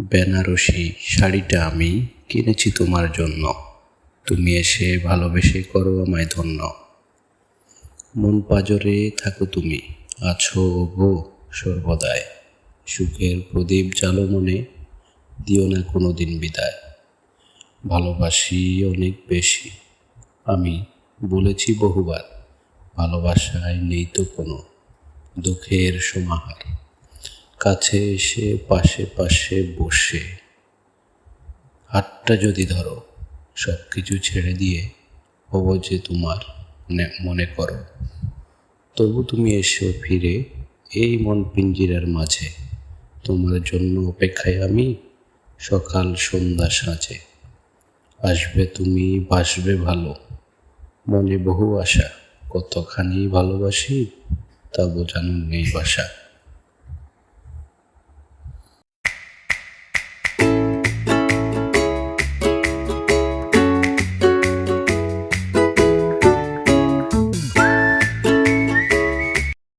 বেনারসি শাড়িটা আমি কিনেছি তোমার জন্য। তুমি এসে ভালোবেসে করো আমায় ধন্য। মন পাজরে থাকো তুমি, আছো গো সর্বদায় সুখের প্রদীপ জালো মনে, দিও না কোনো দিন বিদায়। ভালোবাসি অনেক বেশি, আমি বলেছি বহুবার, ভালোবাসায় নেই তো কোনো দুঃখের সমাহার। কাছে এসে পাশে পাশে বসে। হাতটা যদি ধরো সব কিছু ছেড়ে দিয়ে হব যে তোমার মনে করো। তবু তুমি এসো ফিরে এই মন পিঞ্জিরার মাঝে। তোমার জন্য অপেক্ষায় আমি সকাল সন্ধ্যা সাঁচে আসবে তুমি, বাসবে ভালো। মনে বহু আশা, কতখানি ভালোবাসি তা বোঝানোর নেই বাসা।